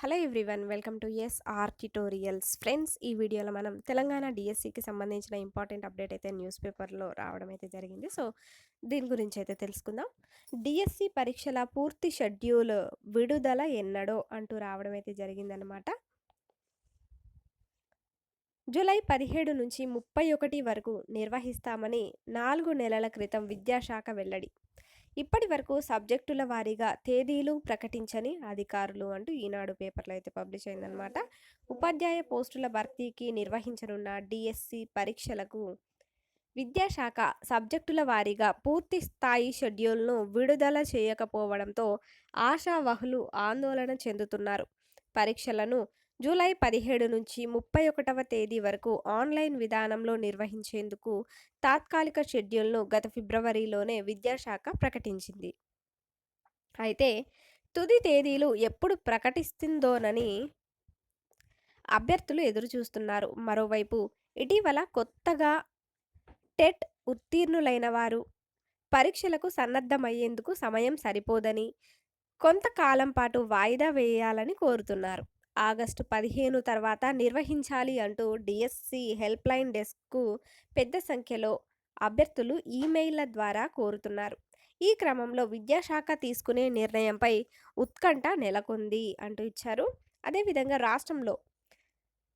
Hello everyone welcome to S R tutorials. Friends ఈ వీడియోలో మనం తెలంగాణ డిఎస్సికి సంబంధించిన ఇంపార్టెంట్ అప్డేట్ అయితే న్యూస్ పేపర్లో రావడం అయితే జరిగింది. సో దీని గురించి అయితే తెలుసుకుందాం. డిఎస్సి పరీక్షల పూర్తి షెడ్యూల్ విడుదల ఎన్నడో అంటూ రావడం అయితే జరిగిందనమాట జూలై పదిహేడు నుంచి ముప్పై ఒకటి వరకు నిర్వహిస్తామని నాలుగు నెలల క్రితం విద్యాశాఖ వెల్లడి. ఇప్పటి వరకు సబ్జెక్టుల వారీగా తేదీలు ప్రకటించని అధికారులు అంటూ ఈనాడు పేపర్లో అయితే పబ్లిష్ అయిందనమాట ఉపాధ్యాయ పోస్టుల భర్తీకి నిర్వహించనున్న డిఎస్సి పరీక్షలకు విద్యాశాఖ సబ్జెక్టుల వారీగా పూర్తి స్థాయి షెడ్యూల్ను విడుదల చేయకపోవడంతో ఆశావహులు ఆందోళన చెందుతున్నారు. పరీక్షలను జూలై పదిహేడు నుంచి ముప్పై ఒకటవ తేదీ వరకు ఆన్లైన్ విధానంలో నిర్వహించేందుకు తాత్కాలిక షెడ్యూల్ను గత ఫిబ్రవరిలోనే విద్యాశాఖ ప్రకటించింది. అయితే తుది తేదీలు ఎప్పుడు ప్రకటిస్తుందోనని అభ్యర్థులు ఎదురుచూస్తున్నారు. మరోవైపు ఇటీవల కొత్తగా టెట్ ఉత్తీర్ణులైన వారు పరీక్షలకు సన్నద్ధమయ్యేందుకు సమయం సరిపోదని కొంతకాలం పాటు వాయిదా వేయాలని కోరుతున్నారు. ఆగస్టు పదిహేను తర్వాత నిర్వహించాలి అంటూ డిఎస్సి హెల్ప్ లైన్ డెస్క్కు పెద్ద సంఖ్యలో అభ్యర్థులు ఈమెయిల్ల ద్వారా కోరుతున్నారు. ఈ క్రమంలో విద్యాశాఖ తీసుకునే నిర్ణయంపై ఉత్కంఠ నెలకొంది అంటూ ఇచ్చారు. అదేవిధంగా రాష్ట్రంలో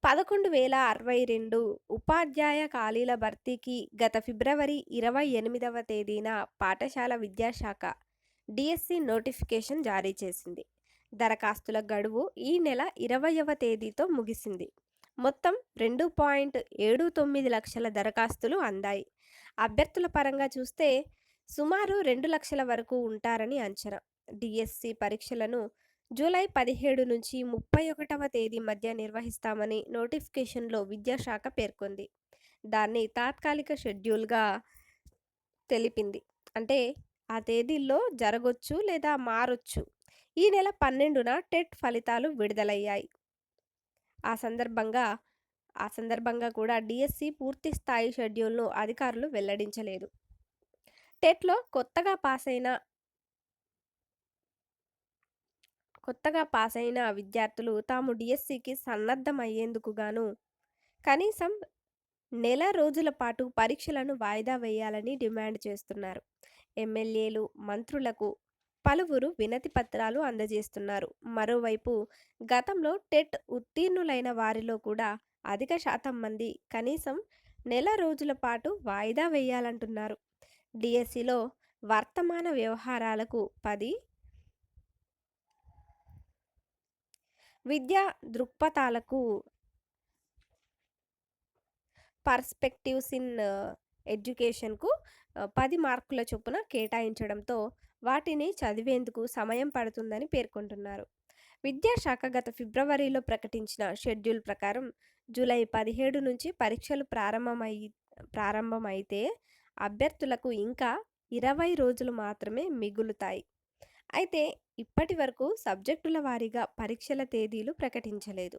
పదకొండు వేల అరవై రెండు ఉపాధ్యాయ ఖాళీల భర్తీకి గత ఫిబ్రవరి ఇరవై ఎనిమిదవ తేదీన పాఠశాల విద్యాశాఖ డిఎస్సి నోటిఫికేషన్ జారీ చేసింది. దరఖాస్తుల గడువు ఈ నెల ఇరవయవ తేదీతో ముగిసింది. మొత్తం రెండు పాయింట్ ఏడు తొమ్మిది లక్షల దరఖాస్తులు అందాయి. అభ్యర్థుల పరంగా చూస్తే సుమారు రెండు లక్షల వరకు ఉంటారని అంచనా. డిఎస్సి పరీక్షలను జూలై పదిహేడు నుంచి ముప్పై ఒకటవ తేదీ మధ్య నిర్వహిస్తామని నోటిఫికేషన్లో విద్యాశాఖ పేర్కొంది. దాన్ని తాత్కాలిక షెడ్యూల్గా తెలిపింది. అంటే ఆ తేదీల్లో జరగొచ్చు లేదా మారొచ్చు ఈ నెల పన్నెండున టెట్ ఫలితాలు విడుదలయ్యాయి. ఆ సందర్భంగా ఆ సందర్భంగా కూడా డిఎస్సి పూర్తి స్థాయి షెడ్యూల్ను అధికారులు వెల్లడించలేదు. టెట్లో కొత్తగా పాస్ అయిన కొత్తగా పాస్ అయిన విద్యార్థులు తాము డిఎస్సికి సన్నద్ధమయ్యేందుకు గాను కనీసం నెల రోజుల పాటు పరీక్షలను వాయిదా వేయాలని డిమాండ్ చేస్తున్నారు. ఎమ్మెల్యేలు మంత్రులకు పలువురు వినతి పత్రాలు అందజేస్తున్నారు. మరోవైపు గతంలో టెట్ ఉత్తీర్ణులైన వారిలో కూడా అధిక శాతం మంది కనీసం నెల రోజుల పాటు వాయిదా వేయాలంటున్నారు. డిఎస్సిలో వర్తమాన వ్యవహారాలకు పది విద్యా దృక్పథాలకు పర్స్పెక్టివ్స్ ఇన్ ఎడ్యుకేషన్కు పది మార్కుల చొప్పున కేటాయించడంతో వాటిని చదివేందుకు సమయం పడుతుందని పేర్కొంటున్నారు. విద్యాశాఖ గత ఫిబ్రవరిలో ప్రకటించిన షెడ్యూల్ ప్రకారం జూలై పదిహేడు నుంచి పరీక్షలు ప్రారంభమై ప్రారంభమైతే అభ్యర్థులకు ఇంకా ఇరవై రోజులు మాత్రమే మిగులుతాయి. అయితే ఇప్పటి వరకు సబ్జెక్టుల వారీగా పరీక్షల తేదీలు ప్రకటించలేదు.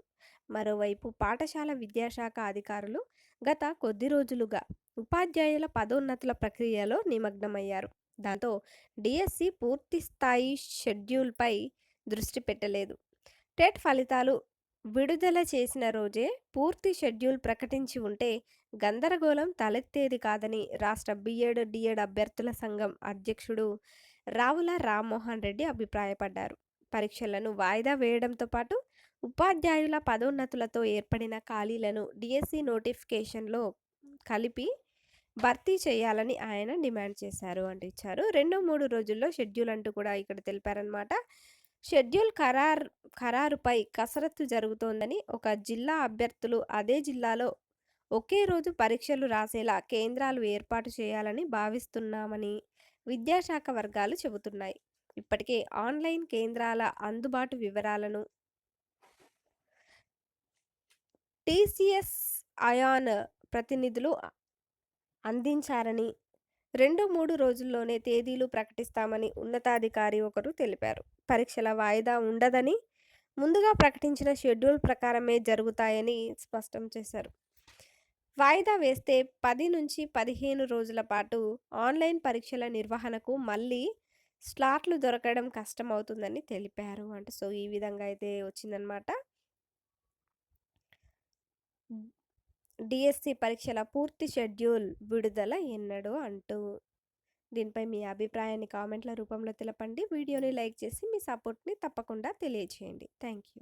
మరోవైపు పాఠశాల విద్యాశాఖ అధికారులు గత కొద్ది రోజులుగా ఉపాధ్యాయుల పదోన్నతుల ప్రక్రియలో నిమగ్నమయ్యారు. దాంతో డిఎస్సి పూర్తి స్థాయి షెడ్యూల్పై దృష్టి పెట్టలేదు. టెట్ ఫలితాలు విడుదల చేసిన రోజే పూర్తి షెడ్యూల్ ప్రకటించి ఉంటే గందరగోళం తలెత్తేది కాదని రాష్ట్ర బిఎడ్ డిఎడ్ అభ్యర్థుల సంఘం అధ్యక్షుడు రావుల రామ్మోహన్ రెడ్డి అభిప్రాయపడ్డారు. పరీక్షలను వాయిదా వేయడంతో పాటు ఉపాధ్యాయుల పదోన్నతులతో ఏర్పడిన ఖాళీలను డిఎస్సి నోటిఫికేషన్లో కలిపి భర్తీ చేయాలని ఆయన డిమాండ్ చేశారు అంటూ ఇచ్చారు. రెండు మూడు రోజుల్లో షెడ్యూల్ అంటూ కూడా ఇక్కడ తెలిపారనమాట షెడ్యూల్ ఖరారు ఖరారుపై కసరత్తు జరుగుతోందని ఒక జిల్లా అభ్యర్థులు అదే జిల్లాలో ఒకే రోజు పరీక్షలు రాసేలా కేంద్రాలు ఏర్పాటు చేయాలని భావిస్తున్నామని విద్యాశాఖ వర్గాలు చెబుతున్నాయి. ఇప్పటికే ఆన్లైన్ కేంద్రాల అందుబాటు వివరాలను టీసీఎస్ అయాన్ ప్రతినిధులు అందించారని రెండు మూడు రోజుల్లోనే తేదీలు ప్రకటిస్తామని ఉన్నతాధికారి ఒకరు తెలిపారు పరీక్షల వాయిదా ఉండదని ముందుగా ప్రకటించిన షెడ్యూల్ ప్రకారమే జరుగుతాయని స్పష్టం చేశారు వాయిదా వేస్తే పది నుంచి పదిహేను రోజుల పాటు ఆన్లైన్ పరీక్షల నిర్వహణకు మళ్ళీ స్లాట్లు దొరకడం కష్టమవుతుందని తెలిపారు. అంటే సో, ఈ విధంగా అయితే వచ్చిందనమాట. డిఎస్సి డీఎస్సీ పరీక్షల పూర్తి షెడ్యూల్ విడుదల ఎన్నడు అంటూ దీనిపై మీ అభిప్రాయాన్ని కామెంట్‌ల రూపంలో తెలపండి. వీడియోని లైక్ చేసి మీ సపోర్ట్‌ని తప్పకుండా తెలియచేయండి. Thank you.